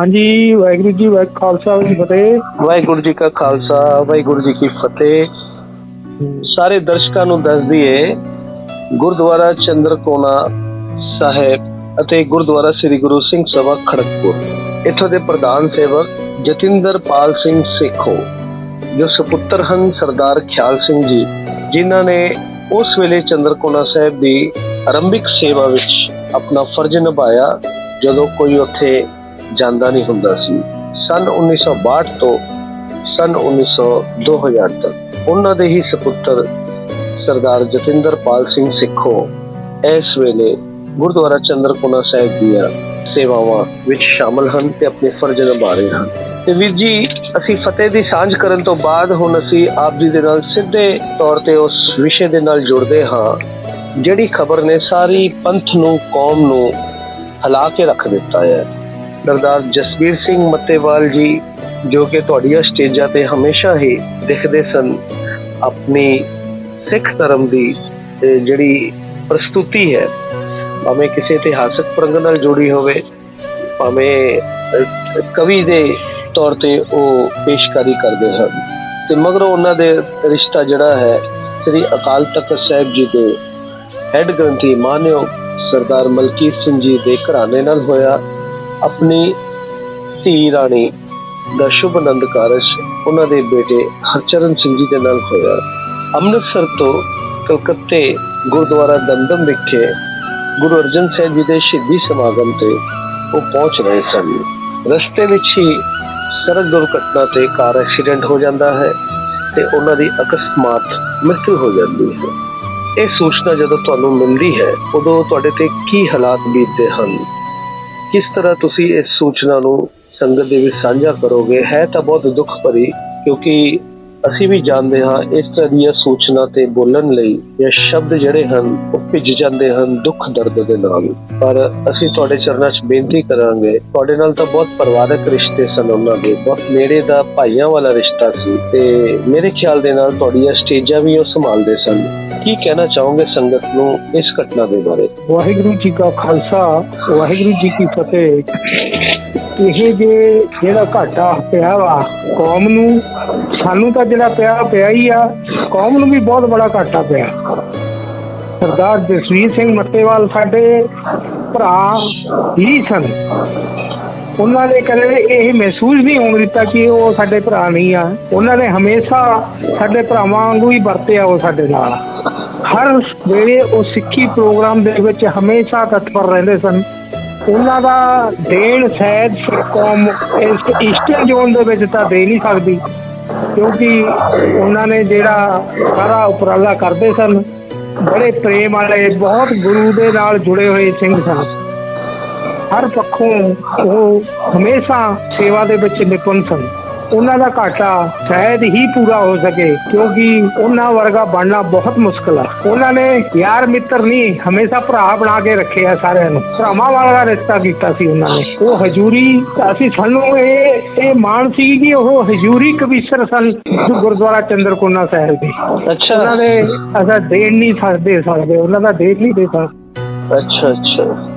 ਹਾਂਜੀ, ਵਾਹਿਗੁਰੂ ਜੀ ਵਾਹਿ ਖਾਲਸਾ, ਵਾਹਿਗੁਰੂ ਜੀ ਕੀ ਫਤਿਹ। ਵਾਹਿਗੁਰੂ ਜੀ ਕਾ ਖਾਲਸਾ, ਵਾਹਿਗੁਰੂ ਜੀ ਕੀ ਫਤਿਹ। ਸਾਰੇ ਦਰਸ਼ਕਾਂ ਨੂੰ ਦੱਸ ਦਈਏ, ਗੁਰਦੁਆਰਾ ਚੰਦਰਕੋਨਾ ਸਾਹਿਬ ਅਤੇ ਗੁਰਦੁਆਰਾ ਸ੍ਰੀ ਗੁਰੂ ਸਿੰਘ ਸਭਾ ਖੜਗਪੁਰ। ਇੱਥੋਂ ਦੇ ਪ੍ਰਧਾਨ ਸੇਵਕ ਜਤਿੰਦਰਪਾਲ ਸਿੰਘ ਸੇਖੋ, ਜੋ ਸੁਪੁੱਤਰ ਹਨ ਸਰਦਾਰ ਖਿਆਲ ਸਿੰਘ ਜੀ, ਜਿਨ੍ਹਾਂ ਨੇ ਉਸ ਵੇਲੇ ਚੰਦਰਕੋਨਾ ਸਾਹਿਬ ਦੀ ਆਰੰਭਿਕ ਸੇਵਾ ਵਿੱਚ ਆਪਣਾ ਫਰਜ਼ ਨਿਭਾਇਆ, ਜਦੋਂ ਕੋਈ ਉੱਥੇ ਜਾਂਦਾ ਨਹੀਂ ਹੁੰਦਾ ਸੀ। ਸਨ 1962 ਤੋਂ ਸਨ 1900 2000 ਤੱਕ ਉਹਨਾਂ ਦੇ ਹੀ ਸੁਪੁੱਤਰ ਸਰਦਾਰ ਜਤਿੰਦਰਪਾਲ ਸਿੰਘ ਸਿੱਖੋ ਇਸ ਵੇਲੇ ਗੁਰਦੁਆਰਾ ਚੰਦਰਕੋਨਾ ਸਾਹਿਬ ਦੀਆਂ ਸੇਵਾਵਾਂ ਵਿੱਚ ਸ਼ਾਮਲ ਹਨ ਤੇ ਆਪਣੇ ਫਰਜ਼ ਨਿਭਾ ਰਹੇ ਹਨ। ਤੇ ਵੀਰ ਜੀ, ਅਸੀਂ ਫਤਿਹ ਦੀ ਸਾਂਝ ਕਰਨ ਤੋਂ ਬਾਅਦ ਹੁਣ ਅਸੀਂ ਆਪ ਜੀ ਦੇ ਨਾਲ ਸਿੱਧੇ ਤੌਰ ਤੇ ਉਸ ਵਿਸ਼ੇ ਦੇ ਨਾਲ ਜੁੜਦੇ ਹਾਂ, ਜਿਹੜੀ ਖਬਰ ਨੇ ਸਾਰੀ ਪੰਥ ਨੂੰ, ਕੌਮ ਨੂੰ ਹਿਲਾ ਕੇ ਰੱਖ ਦਿੱਤਾ ਹੈ। ਸਰਦਾਰ ਜਸਵੀਰ ਸਿੰਘ ਮੱਤੇਵਾਲ ਜੀ, ਜੋ ਕਿ ਤੁਹਾਡੀਆਂ ਸਟੇਜਾਂ ਤੇ ਹਮੇਸ਼ਾ ਹੀ ਦਿਖਦੇ ਸਨ, ਆਪਣੀ ਸਿੱਖ ਧਰਮ ਦੀ ਜਿਹੜੀ ਪ੍ਰਸਤੁਤੀ ਹੈ, ਭਾਵੇਂ ਕਿਸੇ ਇਤਿਹਾਸਕ ਪ੍ਰੰਗ ਨਾਲ ਜੁੜੀ ਹੋਵੇ, ਭਾਵੇਂ ਕਵੀ ਦੇ ਤੌਰ ਤੇ ਉਹ ਪੇਸ਼ਕਾਰੀ ਕਰਦੇ ਹਨ ਤੇ ਮਗਰੋਂ ਉਹਨਾਂ ਦੇ ਰਿਸ਼ਤਾ ਜਿਹੜਾ ਹੈ, ਸ੍ਰੀ ਅਕਾਲ ਤਖਤ ਸਾਹਿਬ ਜੀ ਦੇ ਹੈੱਡ ਗ੍ਰੰਥੀ ਮਾਨਿਓ ਸਰਦਾਰ ਮਲਕੀਤ ਸਿੰਘ ਜੀ ਦੇ ਘਰਾਣੇ ਨਾਲ ਹੋਇਆ। ਆਪਣੀ ਧੀ ਰਾਣੀ ਦਾ ਸ਼ੁਭ ਆਨੰਦ ਕਾਰਜ ਉਹਨਾਂ ਦੇ ਬੇਟੇ ਹਰਚਰਨ ਸਿੰਘ ਜੀ ਦੇ ਨਾਲ ਹੋਇਆ। ਅੰਮ੍ਰਿਤਸਰ ਤੋਂ ਕਲਕੱਤੇ ਗੁਰਦੁਆਰਾ ਦਮਦਮ ਵਿਖੇ ਗੁਰੂ ਅਰਜਨ ਸਾਹਿਬ ਜੀ ਦੇ ਸ਼ਹੀਦੀ ਸਮਾਗਮ ਤੇ ਉਹ ਪਹੁੰਚ ਰਹੇ ਸਨ। ਰਸਤੇ ਵਿੱਚ ਹੀ ਸੜਕ ਦੁਰਘਟਨਾ ਤੇ ਕਾਰ ਐਕਸੀਡੈਂਟ ਹੋ ਜਾਂਦਾ ਹੈ ਤੇ ਉਹਨਾਂ ਦੀ ਅਕਸਮਾਤ ਮ੍ਰਿਤੂ ਹੋ ਜਾਂਦੀ ਹੈ। ਇਹ ਸੂਚਨਾ ਜਦੋਂ ਤੁਹਾਨੂੰ ਮਿਲਦੀ ਹੈ, ਉਦੋਂ ਤੁਹਾਡੇ ਤੇ ਕੀ ਹਾਲਾਤ ਬੀਤਦੇ ਹਨ? ਕਿਸ ਤਰ੍ਹਾਂ ਤੁਸੀਂ ਇਸ ਸੂਚਨਾ ਨੂੰ ਸੰਗਤ ਦੇ ਵਿੱਚ ਸਾਂਝਾ ਕਰੋਗੇ? ਹੈ ਤਾਂ ਬਹੁਤ ਦੁੱਖ ਭਰੀ, ਕਿਉਂਕਿ ਅਸੀਂ ਵੀ ਜਾਣਦੇ ਹਾਂ ਇਸ ਤਰ੍ਹਾਂ ਦੀਆਂ ਸੂਚਨਾ ਤੇ ਬੋਲਣ ਲਈ ਇਹ ਸ਼ਬਦ ਜਿਹੜੇ ਹਨ, ਉਹ ਭਿੱਜ ਜਾਂਦੇ ਹਨ, ਦੁੱਖ ਦਰਦ ਦੇ ਨਾਲ। ਪਰ ਅਸੀਂ ਤੁਹਾਡੇ ਚਰਨਾਂ 'ਚ ਬੇਨਤੀ ਕਰਾਂਗੇ, ਤੁਹਾਡੇ ਨਾਲ ਤਾਂ ਬਹੁਤ ਪਰਿਵਾਰਕ ਰਿਸ਼ਤੇ ਸਨ ਉਹਨਾਂ ਦੇ, ਬਹੁਤ ਨੇੜੇ ਦਾ ਭਾਈਆਂ ਵਾਲਾ ਰਿਸ਼ਤਾ ਸੀ ਤੇ ਮੇਰੇ ਖਿਆਲ ਦੇ ਨਾਲ ਤੁਹਾਡੀਆਂ ਸਟੇਜਾਂ ਵੀ ਉਹ ਸੰਭਾਲਦੇ ਸਨ। ਕੀ ਕਹਿਣਾ ਚਾਹੋਗੇ ਸੰਗਤ ਨੂੰ ਇਸ ਘਟਨਾ ਦੇ ਬਾਰੇ? ਵਾਹਿਗੁਰੂ ਜੀ ਕਾ ਖਾਲਸਾ, ਵਾਹਿਗੁਰੂ ਜੀ ਕੀ ਫਤਿਹ। ਇਹ ਜੇ ਜਿਹੜਾ ਘਾਟਾ ਪਿਆ ਵਾ, ਕੌਮ ਨੂੰ, ਸਾਨੂੰ ਤਾਂ ਜਿਹੜਾ ਪਿਆ ਪਿਆ ਹੀ ਆ। ਕੌਮ ਨੂੰ ਵੀ ਬਹੁਤ ਬੜਾ ਘਾਟਾ ਪਿਆ। ਸਰਦਾਰ ਜਸਵੀਰ ਸਿੰਘ ਮੱਤੇਵਾਲ ਸਾਡੇ ਭਰਾ ਹੀ ਸਨ। ਉਹਨਾਂ ਨੇ ਕਦੇ ਇਹ ਮਹਿਸੂਸ ਨਹੀਂ ਹੋਣ ਦਿੱਤਾ ਕਿ ਉਹ ਸਾਡੇ ਭਰਾ ਨਹੀਂ ਆ। ਉਹਨਾਂ ਨੇ ਹਮੇਸ਼ਾ ਸਾਡੇ ਭਰਾਵਾਂ ਵਾਂਗੂ ਹੀ ਵਰਤਿਆ ਉਹ ਸਾਡੇ ਨਾਲ। ਹਰ ਵੇਲੇ ਉਹ ਸਿੱਖੀ ਪ੍ਰੋਗਰਾਮ ਦੇ ਵਿੱਚ ਹਮੇਸ਼ਾ ਤਤਪਰ ਰਹਿੰਦੇ ਸਨ। ਉਹਨਾਂ ਦਾ ਦੇਣ ਸ਼ਾਇਦ ਸਿੱਖ ਕੌਮ ਇਸ ਈਸਟਰਨ ਜ਼ੋਨ ਦੇ ਵਿੱਚ ਤਾਂ ਦੇ ਨਹੀਂ ਸਕਦੀ, ਕਿਉਂਕਿ ਉਹਨਾਂ ਨੇ ਜਿਹੜਾ ਸਾਰਾ ਉਪਰਾਲਾ ਕਰਦੇ ਸਨ, ਬੜੇ ਪ੍ਰੇਮ ਵਾਲੇ, ਬਹੁਤ ਗੁਰੂ ਦੇ ਨਾਲ ਜੁੜੇ ਹੋਏ ਸਿੰਘ ਸਨ। ਹਰ ਪੱਖੋਂ ਉਹ ਹਮੇਸ਼ਾ ਸੇਵਾ ਦੇ ਵਿੱਚ ਨਿਪੁੰਨ ਸਨ। ਉਹਨਾਂ ਦਾ ਘਾਟਾ ਸ਼ਾਇਦ ਹੀ ਪੂਰਾ ਹੋ ਸਕੇ ਕਿਉਂਕਿ ਉਹਨਾਂ ਵਰਗਾ ਬਣਨਾ ਬਹੁਤ ਮੁਸ਼ਕਲ ਆ। ਉਹਨਾਂ ਨੇ ਯਾਰ ਮਿੱਤਰ ਨਹੀਂ ਹਮੇਸ਼ਾ ਭਰਾ ਬਣਾ ਕੇ ਰੱਖਿਆ ਸਾਰਿਆਂ ਨੂੰ। ਭਰਾਵਾਂ ਵਾਲਾ ਰਿਸ਼ਤਾ ਕੀਤਾ ਸੀ ਉਹਨਾਂ ਨੇ। ਉਹ ਹਜੂਰੀ ਅਸੀਂ ਸਾਨੂੰ ਇਹ ਇਹ ਮਾਣ ਸੀ ਕਿ ਉਹ ਹਜੂਰੀ ਕਵੀਸ਼ਰ ਸਨ ਗੁਰਦੁਆਰਾ ਚੰਦਰਕੋਨਾ ਸਾਹਿਬ ਦੇ। ਅੱਛਾ। ਉਹਨਾਂ ਦੇ ਅਸਾਂ ਦੇਣ ਨਹੀਂ ਸਕਦੇ ਸਕਦੇ ਉਹਨਾਂ ਦਾ ਦੇਣ ਨਹੀਂ ਦੇ ਸਕਦੇ। ਅੱਛਾ ਅੱਛਾ।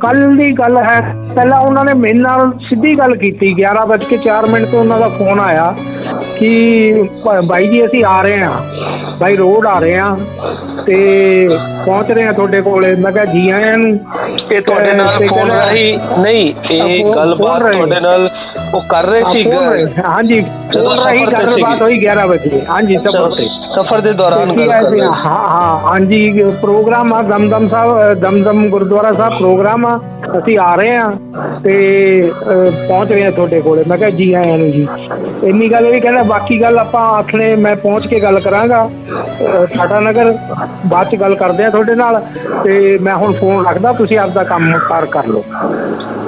ਕੱਲ ਦੀ ਗੱਲ ਹੈ। ਪਹਿਲਾਂ ਉਹਨਾਂ ਨੇ ਮੇਰੇ ਨਾਲ ਸਿੱਧੀ ਗੱਲ ਕੀਤੀ 11:04 ਮਿੰਟ ਤੇ ਉਹਨਾਂ ਦਾ ਫੋਨ ਆਇਆ ਕਿ ਭ- ਬਾਈ ਜੀ ਅਸੀਂ ਆ ਰਹੇ ਹਾਂ। ਬਾਈ ਰੋਡ ਆ ਰਹੇ ਹਾਂ ਤੇ ਪਹੁੰਚ ਰਹੇ ਹਾਂ ਤੁਹਾਡੇ ਕੋਲੇ। ਮੈਂ ਕਿਹਾ ਜੀ ਆਇਆਂ ਨੂੰ। ਇਹ ਤੁਹਾਡੇ ਨਾਲ ਫੋਨ ਰਾਹੀਂ ਨਹੀਂ ਇਹ ਗੱਲਬਾਤ। ਤੁਹਾਡੇ ਨਾਲ ਉਹ ਕਰ ਰਹੇ ਹਾਂ, ਸੀ ਫੋਨ ਰਾਹੀਂ। ਹਾਂਜੀ ਜਦੋਂ ਫੋਨ ਰਹੀ ਸਫ਼ਰ ਤੇ ਗੱਲਬਾਤ ਸੀਗੀ। ਹੋਈ 11 ਵਜੇ ਹਾਂਜੀ ਸਭ ਤੇ ਸਫਰ ਦੇ ਦੌਰਾਨ ਗੱਲ ਹੈ ਕਰ? ਰਹੇ ਹਾਂ ਸੀ। ਹਾਂ ਹਾਂਜੀ ਪ੍ਰੋਗਰਾਮ ਆ ਦਮਦਮ ਸਾਹਿਬ ਦਮਦਮ ਗੁਰਦੁਆਰਾ ਸਾਹਿਬ ਪ੍ਰੋਗਰਾਮ ਆ ਅਸੀਂ ਆ ਰਹੇ ਆ ਤੇ ਅ, ਪਹੁੰਚ ਰਹੇ ਆ ਤੁਹਾਡੇ ਕੋਲੇ ਮੈਂ ਕਿਹਾ ਜੀ ਆਇਆਂ ਨੂੰ ਜੀ ਇੰਨੀ ਗੱਲ ਵੀ ਕਹਿੰਦਾ ਬਾਕੀ ਗੱਲ ਆਪਾਂ ਆਖਣੇ ਮੈਂ ਪਹੁੰਚ ਕੇ ਗੱਲ ਕਰਾਂਗਾ। ਅ, ਟਾਟਾ ਨਗਰ ਬਾਅਦ ਚ ਗੱਲ ਕਰਦੇ ਆ ਤੁਹਾਡੇ ਨਾਲ। ਤੇ ਮੈਂ ਹੁਣ ਫੋਨ ਰੱਖਦਾ ਤੁਸੀਂ ਆਪਦਾ ਕੰਮ ਕਾਰ ਕਰ ਲਓ।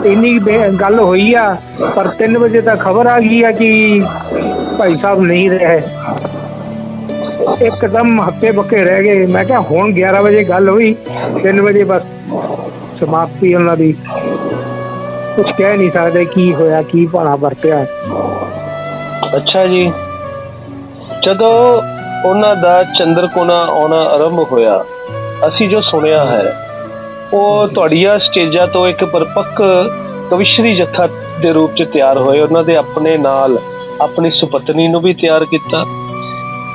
ਇੰਨੀ ਗੱਲ ਹੋਈ ਆ ਪਰ 3 ਵਜੇ ਤਾਂ ਖਬਰ ਆ ਗਈ ਆ ਕਿ ਭਾਈ ਸਾਹਿਬ ਨਹੀਂ ਰਹੇ। ਇੱਕਦਮ ਹੱਕੇ ਬੱਕੇ ਰਹਿ ਗਏ। ਮੈਂ ਕਿਹਾ ਹੁਣ 11 ਵਜੇ ਗੱਲ ਹੋਈ 3 ਵਜੇ ਬਸ ਸਮਾਪਤੀ ਉਹਨਾਂ ਦੀ। ਕੁਝ ਕਹਿ ਨਹੀਂ ਸਕਦੇ ਕੀ ਹੋਇਆ ਕੀ ਭਾਣਾ ਵਰਤਿਆ। ਅੱਛਾ ਜੀ ਜਦੋਂ ਉਹਨਾਂ ਦਾ ਚੰਦਰਕੋਨਾ ਆਉਣਾ ਆਰੰਭ ਹੋਇਆ ਅਸੀਂ ਜੋ ਸੁਣਿਆ ਹੈ ਉਹ ਤੁਹਾਡੀਆਂ ਸਟੇਜਾਂ ਤੋਂ ਇੱਕ ਪਰਪੱਕ ਕਵਿਸ਼ਰੀ ਜੱਥਾ ਦੇ ਰੂਪ ਚ ਤਿਆਰ ਹੋਏ ਉਹਨਾਂ ਦੇ ਆਪਣੇ ਨਾਲ ਆਪਣੀ ਸੁਪਤਨੀ ਨੂੰ ਵੀ ਤਿਆਰ ਕੀਤਾ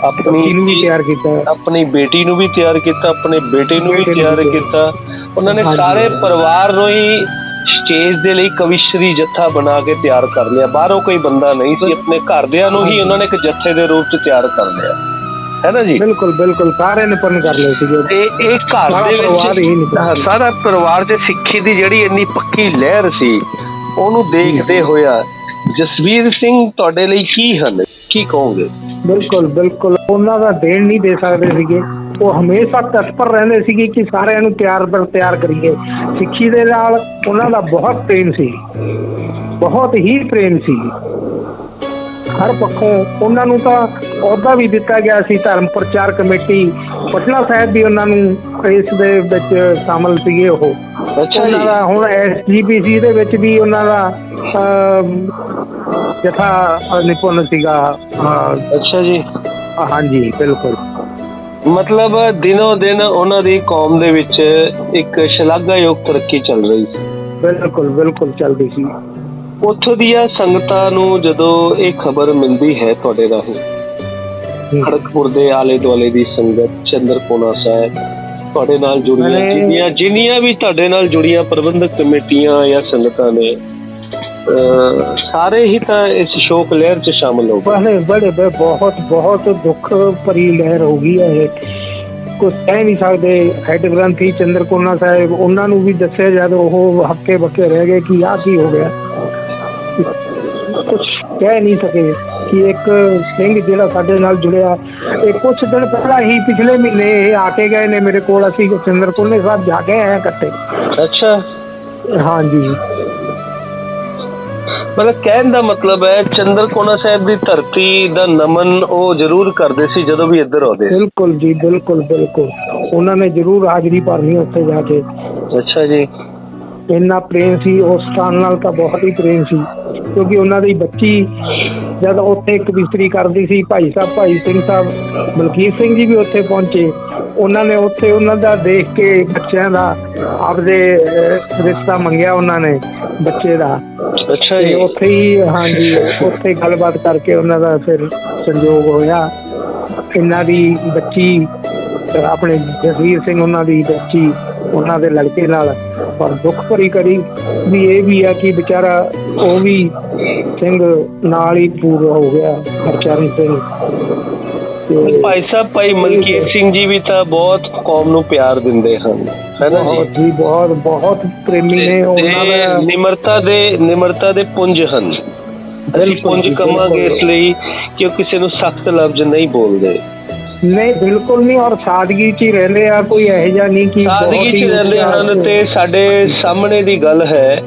ਆਪਣੀ ਇਹਨੂੰ ਵੀ ਤਿਆਰ ਕੀਤਾ ਆਪਣੀ ਬੇਟੀ ਨੂੰ ਵੀ ਤਿਆਰ ਕੀਤਾ ਆਪਣੇ ਬੇਟੇ ਨੂੰ ਵੀ ਨੂੰ ਤਿਆਰ। ਕੀਤਾ ਉਹਨਾਂ ਨੇ। ਸਾਰੇ ਪਰਿਵਾਰ ਨੂੰ ਹੀ ਸਟੇਜ ਦੇ ਲਈ ਕਵਿਸ਼ਰੀ ਜੱਥਾ ਬਣਾ ਕੇ ਤਿਆਰ ਕਰ ਲਿਆ ਬਾਹਰੋਂ ਕੋਈ ਬੰਦਾ ਨਹੀਂ ਸੀ ਆਪਣੇ ਘਰਦਿਆਂ ਨੂੰ ਹੀ ਉਹਨਾਂ ਨੇ ਇੱਕ ਜੱਥੇ ਦੇ ਰੂਪ ਚ ਤਿਆਰ ਕਰ ਲਿਆ ਹੈ ਨਾ ਜੀ? ਬਿਲਕੁਲ ਬਿਲਕੁਲ ਸਾਰੇ ਨੇ ਪਨ ਕਰ ਲਏ ਸੀਗੇ। ਤੇ ਇਹ ਘਰ ਦੇ ਪਰਿਵਾਰ ਹੀ ਸਾਰਾ ਪਰਿਵਾਰ ਤੇ ਸਿੱਖੀ ਦੀ ਜਿਹੜੀ ਇੰਨੀ ਪੱਕੀ ਲਹਿਰ ਸੀ ਉਹਨੂੰ ਦੇਖਦੇ ਹੋਇਆ ਜਸਵੀਰ ਸਿੰਘ ਤੁਹਾਡੇ ਲਈ ਕੀ ਹਨ? ਕੀ ਕਹੋਗੇ? ਬਿਲਕੁਲ ਬਿਲਕੁਲ। ਉਹਨਾਂ ਦਾ ਦੇਣ ਨਹੀਂ ਦੇ ਸਕਦੇ ਸੀਗੇ। ਉਹ ਹਮੇਸ਼ਾ ਤਤਪਰ ਰਹਿੰਦੇ ਸੀਗੇ ਕਿ ਸਾਰਿਆਂ ਨੂੰ ਤਿਆਰ ਬਰ ਤਿਆਰ ਕਰੀਏ। ਸਿੱਖੀ ਦੇ ਨਾਲ ਉਹਨਾਂ ਦਾ ਬਹੁਤ ਪ੍ਰੇਮ ਸੀ। ਬਹੁਤ ਹੀ ਪ੍ਰੇਮ ਸੀ। ਹਰ ਪੱਖੋਂ ਉਹਨਾਂ ਨੂੰ ਤਾਂ ਅਹੁਦਾ ਵੀ ਦਿੱਤਾ ਗਿਆ ਸੀ। ਧਰਮ ਪ੍ਰਚਾਰ ਕਮੇਟੀ ਪਟਨਾ ਸਾਹਿਬ ਵੀ ਉਹਨਾਂ ਨੂੰ ਇਸ ਦੇ ਵਿੱਚ ਸ਼ਾਮਲ ਸੀਗੇ ਉਹ। ਅੱਛਾ ਉਹਨਾਂ ਜੀ ਦਾ ਹੁਣ ਐਸਜੀਪੀਸੀ ਦੇ ਵਿੱਚ ਵੀ ਉਹਨਾਂ ਦਾ ਜਥਾ ਨਿਪੁੰਨ ਸੀਗਾ। ਅੱਛਾ ਜੀ। ਹਾਂਜੀ ਬਿਲਕੁਲ। ਮਤਲਬ ਦਿਨੋ ਦਿਨ ਉਹਨਾਂ ਦੀ ਕੌਮ ਦੇ ਵਿੱਚ ਇੱਕ ਸ਼ਲਾਘਾਯੋਗ ਤਰੱਕੀ ਚੱਲ ਰਹੀ ਸੀ। ਬਿਲਕੁਲ ਬਿਲਕੁਲ ਚੱਲਦੀ ਸੀ। ਉੱਥੋਂ ਦੀਆਂ ਸੰਗਤਾਂ ਨੂੰ ਜਦੋਂ ਇਹ ਖਬਰ ਮਿਲਦੀ ਹੈ ਤੁਹਾਡੇ ਰਾਹੀਂ ਖੜਗਪੁਰ ਦੇ ਆਲੇ ਦੁਆਲੇ ਦੀ ਸੰਗਤ ਚੰਦਰਕੋਨਾ ਸਾਹਿਬ ਤੁਹਾਡੇ ਨਾਲ ਜੁੜੀਆਂ ਜਿੰਨੀਆਂ ਜਿੰਨੀਆਂ ਵੀ ਤੁਹਾਡੇ ਨਾਲ ਜੁੜੀਆਂ ਪ੍ਰਬੰਧਕ ਕਮੇਟੀਆਂ ਜਾਂ ਸੰਗਤਾਂ ਨੇ ਸਾਰੇ ਹੀ ਤਾਂ ਇਸ ਸ਼ੋਕ ਲਹਿਰ 'ਚ ਸ਼ਾਮਲ ਹੋ ਗਏ। ਬੜੇ ਬੜੇ ਬਹੁਤ ਬਹੁਤ ਦੁੱਖ ਭਰੀ ਲਹਿਰ ਹੋ ਗਈ ਹੈ। ਇਹ ਕੁਝ ਕਹਿ ਨਹੀਂ ਸਕਦੇ। ਹੈਡ ਗ੍ਰੰਥੀ ਚੰਦਰਕੋਨਾ ਸਾਹਿਬ ਉਹਨਾਂ ਨੂੰ ਵੀ ਦੱਸਿਆ ਜਦ ਉਹ ਹੱਕੇ ਬੱਕੇ ਰਹਿ ਗਏ ਕਿ ਆਹ ਕੀ ਹੋ ਗਿਆ। ਕੁਝ ਕਹਿ ਨਹੀਂ ਸਕੇ ਕਿ ਇੱਕ ਸਿੰਘ ਜਿਹੜਾ ਸਾਡੇ ਨਾਲ ਜੁੜਿਆ ਇਹ ਕੁਝ ਦਿਨ ਪਹਿਲਾਂ ਹੀ ਪਿਛਲੇ ਮਹੀਨੇ ਇਹ ਆ ਕੇ ਗਏ ਨੇ ਮੇਰੇ ਕੋਲ। ਅਸੀਂ ਚੰਦਰਕੋਨੇ ਸਾਹਿਬ ਜਾ ਕੇ ਆਏ ਇਕੱਠੇ। ਅੱਛਾ। ਹਾਂਜੀ। ਮਤਲਬ ਕਹਿਣ ਦਾ ਮਤਲਬ ਹੈ ਚੰਦਰਕੋਨਾ ਸਾਹਿਬ ਦੀ ਧਰਤੀ ਦਾ ਨਮਨ ਉਹ ਜ਼ਰੂਰ ਕਰਦੇ ਸੀ ਜਦੋਂ ਵੀ ਇੱਧਰ ਆਉਂਦੇ। ਬਿਲਕੁਲ ਜੀ ਬਿਲਕੁਲ ਬਿਲਕੁਲ। ਉਹਨਾਂ ਨੇ ਜ਼ਰੂਰ ਹਾਜ਼ਰੀ ਭਰਨੀ ਉੱਥੇ ਜਾ ਕੇ। ਅੱਛਾ ਜੀ। ਇੰਨਾ ਪ੍ਰੇਮ ਸੀ ਉਸ ਸਥਾਨ ਨਾਲ ਤਾਂ ਬਹੁਤ ਹੀ ਪ੍ਰੇਮ ਸੀ। ਕਿਉਂਕਿ ਉਹਨਾਂ ਦੀ ਬੱਚੀ ਜਦ ਉੱਥੇ ਇੱਕ ਬਿਸਤਰੀ ਕਰਦੀ ਸੀ ਭਾਈ ਸਾਹਿਬ ਭਾਈ ਸਿੰਘ ਸਾਹਿਬ ਮਲਕੀਤ ਸਿੰਘ ਜੀ ਵੀ ਉੱਥੇ ਪਹੁੰਚੇ। ਉਹਨਾਂ ਨੇ ਉੱਥੇ ਉਹਨਾਂ ਦਾ ਦੇਖ ਕੇ ਬੱਚਿਆਂ ਦਾ ਆਪਦੇ ਰਿਸ਼ਤਾ ਮੰਗਿਆ ਉਹਨਾਂ ਨੇ ਬੱਚੇ ਦਾ। ਅੱਛਾ ਜੀ। ਉੱਥੇ ਹੀ ਹਾਂਜੀ ਉੱਥੇ ਗੱਲਬਾਤ ਕਰਕੇ ਉਹਨਾਂ ਦਾ ਫਿਰ ਸੰਯੋਗ ਹੋਇਆ। ਇਹਨਾਂ ਦੀ ਬੱਚੀ ਆਪਣੇ ਜਸਵੀਰ ਸਿੰਘ ਉਹਨਾਂ ਦੀ ਬੱਚੀ ਉਹਨਾਂ ਦੇ ਲੜਕੇ ਨਾਲ। ਪਰ ਦੁੱਖ ਭਰੀ ਕਰੀ ਵੀ ਇਹ ਵੀ ਆ ਕਿ ਵਿਚਾਰਾ ਉਹ ਵੀ ਸਿੰਘ ਨਾਲ ਹੀ ਪੂਰਾ ਹੋ ਗਿਆ ਹਰਚਰਨ ਸਿੰਘ। ਭਾਈ ਸਾਹਿਬ ਭਾਈ ਮਲਕੀਤ ਸਿੰਘ ਜੀ ਵੀ ਤਾਂ ਬਹੁਤ ਕੌਮ ਨੂੰ ਪਿਆਰ ਦਿੰਦੇ ਹਨ ਹੈ ਨਾ ਜੀ? ਬਹੁਤ ਜੀ ਬਹੁਤ ਬਹੁਤ ਪ੍ਰੇਮੀ ਨੇ ਉਹਨਾਂ ਦਾ ਨਿਮਰਤਾ ਦੇ ਨਿਮਰਤਾ ਦੇ ਪੁੰਜ ਹਨ। ਅਸੀਂ ਪੁੰਜ ਕਮਾਂਗੇ। ਇਸ ਲਈ ਕਿ ਉਹ ਕਿਸੇ ਨੂੰ ਸਖਤ ਲਫ਼ਜ਼ ਨਹੀਂ ਬੋਲਦੇ। ਨਹੀਂ ਬਿਲਕੁਲ ਨਹੀਂ ਔਰ ਸਾਦਗੀ ਚ ਹੀ ਰਹਿੰਦੇ ਆ ਕੋਈ ਇਹੋ ਜਿਹਾ ਨਹੀਂ ਕਿ ਸਾਦਗੀ ਚ ਰਹਿੰਦੇ ਹਨ ਤੇ ਸਾਡੇ ਸਾਹਮਣੇ ਦੀ ਗੱਲ ਹੈ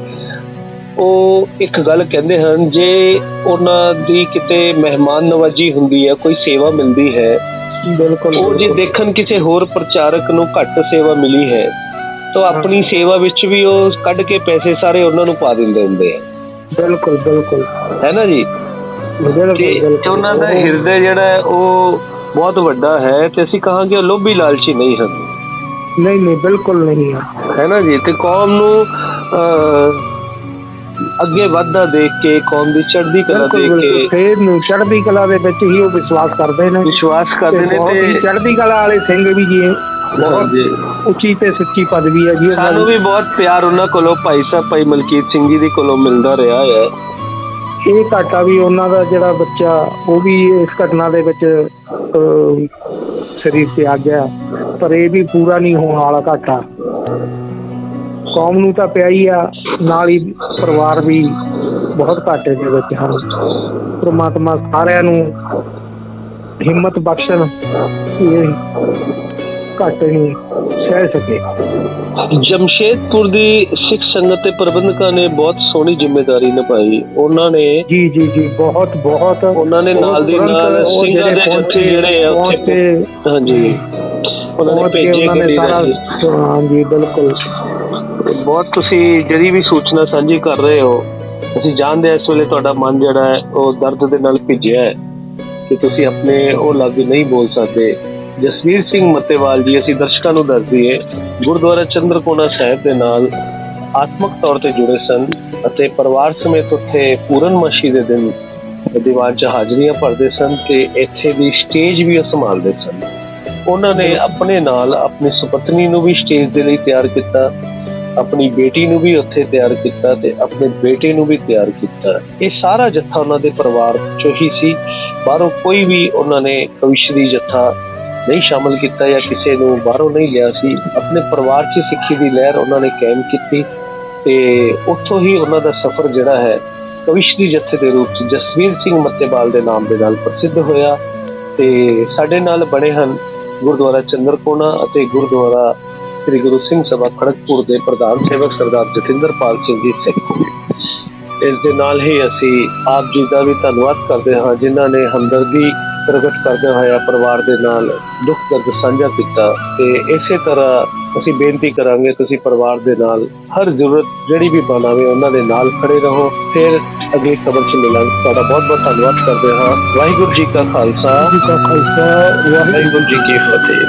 ਉਹ ਇੱਕ ਗੱਲ ਕਹਿੰਦੇ ਹਨ ਜੇ ਉਹਨਾਂ ਦੀ ਕਿਤੇ ਮਹਿਮਾਨ ਨਵਾਜੀ ਹੁੰਦੀ ਹੈ ਕੋਈ ਸੇਵਾ ਮਿਲਦੀ ਹੈ ਬਿਲਕੁਲ ਉਹ ਜੇ। ਦੇਖਣ ਕਿਸੇ ਹੋਰ ਪ੍ਰਚਾਰਕ ਨੂੰ ਘੱਟ ਸੇਵਾ ਮਿਲੀ ਹੈ ਤਾਂ ਆਪਣੀ ਸੇਵਾ ਵਿੱਚ ਵੀ ਉਹ ਕੱਢ ਕੇ ਪੈਸੇ ਸਾਰੇ ਉਹਨਾਂ ਨੂੰ ਪਾ ਦਿੰਦੇ ਹੁੰਦੇ ਆ। ਬਿਲਕੁਲ ਬਿਲਕੁਲ। ਹੈ ਨਾ ਜੀ? ਤੇ ਉਹਨਾਂ ਦਾ ਹਿਰਦੇ ਜਿਹੜਾ ਹੈ ਉਹ ਬਹੁਤ ਵੱਡਾ ਹੈ ਤੇ ਅਸੀਂ ਕਹਾਂਗੇ ਉਹ ਲੋਭੀ ਲਾਲਚੀ ਨਹੀਂ ਹਨ। ਨਹੀਂ ਨਹੀਂ ਬਿਲਕੁਲ ਨਹੀਂ ਆ। ਹੈ ਨਾ ਜੀ? ਤੇ ਕੌਮ ਨੂੰ ਅੱਗੇ ਵਧਦਾ ਦੇਖ ਕੇ ਕੌਮ ਦੀ ਚੜ੍ਹਦੀ ਕਲਾ ਦੇਖ ਕੇ। ਖੇਡ ਨੂੰ ਚੜ੍ਹਦੀ ਕਲਾ ਦੇ ਵਿੱਚ ਹੀ ਉਹ ਵਿਸ਼ਵਾਸ ਕਰਦੇ ਨੇ। ਵਿਸ਼ਵਾਸ ਕਰਦੇ ਨੇ ਤੇ ਚੜ੍ਹਦੀ ਕਲਾ ਵਾਲੇ ਸਿੰਘ ਵੀ ਜੀ ਬਹੁਤ। ਉੱਚੀ ਤੇ ਸੱਚੀ ਪਦਵੀ ਹੈ ਜੀ ਸਾਨੂੰ। ਵੀ ਬਹੁਤ ਪਿਆਰ ਉਹਨਾਂ ਕੋਲੋਂ ਭਾਈ ਸਾਹਿਬ ਭਾਈ ਮਲਕੀਤ ਸਿੰਘ ਜੀ ਦੇ ਕੋਲੋਂ ਮਿਲਦਾ ਰਿਹਾ ਹੈ। ਇਹ ਘਾਟਾ ਵੀ ਉਹਨਾਂ ਦਾ ਜਿਹੜਾ ਬੱਚਾ ਉਹ ਵੀ ਇਸ ਘਟਨਾ ਦੇ ਵਿੱਚ ਸਰੀਰ ਤੇ ਆ ਗਿਆ। ਪਰ ਇਹ ਵੀ ਪੂਰਾ ਨਹੀਂ ਹੋਣ ਵਾਲਾ ਘਾਟਾ। ਕੌਮ ਨੂੰ ਤਾਂ ਪਿਆ ਹੀ ਆ ਨਾਲ ਹੀ ਪਰਿਵਾਰ ਵੀ ਬਹੁਤ ਘਾਟੇ ਦੇ ਵਿੱਚ ਹਨ। ਪ੍ਰਮਾਤਮਾ ਸਾਰਿਆਂ ਨੂੰ ਹਿੰਮਤ ਬਖਸ਼ਣ ਕਿ ਇਹ ਘਾਟੇ ਨੂੰ ਸਹਿ ਸਕੇ। ਜਮਸ਼ੇਦਪੁਰ ਦੀ ਸਿੱਖ ਸੰਗਤ ਤੇ ਪ੍ਰਬੰਧਕਾਂ ਨੇ ਬਹੁਤ ਸੋਹਣੀ ਜ਼ਿੰਮੇਵਾਰੀ ਨਿਭਾਈ। ਉਹਨਾਂ ਨੇ ਜੀ ਜੀ ਜੀ ਬਹੁਤ ਬਹੁਤ। ਉਹਨਾਂ ਨੇ ਨਾਲ ਦੀ ਨਾਲ ਸਿੰਘਾਂ ਦੇ ਪਹੁੰਚੇ ਜਿਹੜੇ ਆ ਉੱਥੇ ਹਾਂਜੀ। ਉਹਨਾਂ ਨੇ ਕੇ ਭੇਜੇ ਰਾਹੀਂ। ਹਾਂਜੀ ਬਿਲਕੁਲ। ਬਹੁਤ ਤੁਸੀਂ ਜਿਹੜੀ ਵੀ ਸੂਚਨਾ ਸਾਂਝੀ ਕਰ ਰਹੇ ਹੋ, ਅਸੀਂ ਜਾਣਦੇ ਹਾਂ ਇਸ ਵੇਲੇ ਤੁਹਾਡਾ ਮਨ ਜਿਹੜਾ ਹੈ, ਉਹ ਦਰਦ ਦੇ ਨਾਲ ਭਿੱਜਿਆ ਹੈ ਕਿ ਤੁਸੀਂ ਆਪਣੇ ਉਹ ਲਫ਼ਜ਼ ਨਹੀਂ ਬੋਲ ਸਕਦੇ। ਜਸਵੀਰ ਸਿੰਘ ਮੱਤੇਵਾਲ ਜੀ, ਅਸੀਂ ਦਰਸ਼ਕਾਂ ਨੂੰ ਦੱਸ ਦਈਏ, ਗੁਰਦੁਆਰਾ ਚੰਦਰਕੋਨਾ ਸਾਹਿਬ ਦੇ ਨਾਲ ਆਤਮਿਕ ਤੌਰ ਤੇ ਜੁੜੇ ਸਨ ਅਤੇ ਪਰਿਵਾਰ ਸਮੇਤ ਉੱਥੇ ਪੂਰਨਮਾਸ਼ੀ ਦੇ ਦਿਨ ਦੀਵਾਨ 'ਚ ਹਾਜ਼ਰੀਆਂ ਭਰਦੇ ਸਨ ਤੇ ਇੱਥੇ ਦੀ ਸਟੇਜ ਵੀ ਉਹ ਸੰਭਾਲਦੇ ਸਨ। ਉਹਨਾਂ ਨੇ ਆਪਣੇ ਨਾਲ ਆਪਣੀ ਸੁਪਤਨੀ ਨੂੰ ਵੀ ਸਟੇਜ ਦੇ ਲਈ ਤਿਆਰ ਕੀਤਾ। ਆਪਣੀ ਬੇਟੀ ਨੂੰ ਵੀ ਉੱਥੇ ਤਿਆਰ ਕੀਤਾ ਤੇ ਆਪਣੇ ਬੇਟੇ ਨੂੰ ਵੀ ਤਿਆਰ ਕੀਤਾ। ਇਹ ਸਾਰਾ ਜੱਥਾ ਉਹਨਾਂ ਦੇ ਪਰਿਵਾਰ ਚੋਂ ਹੀ ਸੀ। ਬਾਹਰੋਂ ਕੋਈ ਵੀ ਉਹਨਾਂ ਨੇ ਕਵਿਸ਼ਰੀ ਜੱਥਾ ਨਹੀਂ ਸ਼ਾਮਲ ਕੀਤਾ ਜਾਂ ਕਿਸੇ ਨੂੰ ਬਾਹਰੋਂ ਨਹੀਂ ਲਿਆ ਸੀ। ਆਪਣੇ ਪਰਿਵਾਰ 'ਚ ਸਿੱਖੀ ਦੀ ਲਹਿਰ ਉਹਨਾਂ ਨੇ ਕਾਇਮ ਕੀਤੀ ਤੇ ਉੱਥੋਂ ਹੀ ਉਹਨਾਂ ਦਾ ਸਫ਼ਰ ਜਿਹੜਾ ਹੈ ਕਵਿਸ਼ਰੀ ਜੱਥੇ ਦੇ ਰੂਪ 'ਚ ਜਸਵੀਰ ਸਿੰਘ ਮੱਤੇਵਾਲ ਦੇ ਨਾਮ ਦੇ ਨਾਲ ਪ੍ਰਸਿੱਧ ਹੋਇਆ ਤੇ ਸਾਡੇ ਨਾਲ ਬਣੇ ਹਨ ਗੁਰਦੁਆਰਾ ਚੰਦਰਕੋਣਾ ਅਤੇ ਗੁਰਦੁਆਰਾ ਸ੍ਰੀ ਗੁਰੂ ਸਿੰਘ ਸਭਾ ਖੜਗਪੁਰ ਦੇ ਪ੍ਰਧਾਨ ਸੇਵਕ ਸਰਦਾਰ ਜਤਿੰਦਰਪਾਲ ਸਿੰਘ ਜੀ ਸਿੱਖ ਇਸ ਦੇ ਨਾਲ ਹੀ ਅਸੀਂ ਆਪ ਜੀ ਦਾ ਵੀ ਧੰਨਵਾਦ ਕਰਦੇ ਹਾਂ ਜਿਨ੍ਹਾਂ ਨੇ ਹਮਦਰਦੀ ਪ੍ਰਗਟ ਕਰਦੇ ਹੋਇਆ ਪਰਿਵਾਰ ਦੇ ਨਾਲ ਦੁੱਖ ਦਰਦ ਸਾਂਝਾ ਕੀਤਾ ਤੇ ਇਸੇ ਤਰ੍ਹਾਂ ਅਸੀਂ ਬੇਨਤੀ ਕਰਾਂਗੇ ਤੁਸੀਂ ਪਰਿਵਾਰ ਦੇ ਨਾਲ ਹਰ ਜ਼ਰੂਰਤ ਜਿਹੜੀ ਵੀ ਬਣਾਵੇ ਉਹਨਾਂ ਦੇ ਨਾਲ ਖੜੇ ਰਹੋ। ਫਿਰ ਅਗਲੀ ਖਬਰ 'ਚ ਮਿਲਾਂਗੇ। ਤੁਹਾਡਾ ਬਹੁਤ ਬਹੁਤ ਧੰਨਵਾਦ ਕਰਦੇ ਹਾਂ। ਵਾਹਿਗੁਰੂ ਜੀ ਕਾ ਖਾਲਸਾ। ਵਾਹਿਗੁਰੂ ਜੀ ਕੀ ਫਤਿਹ।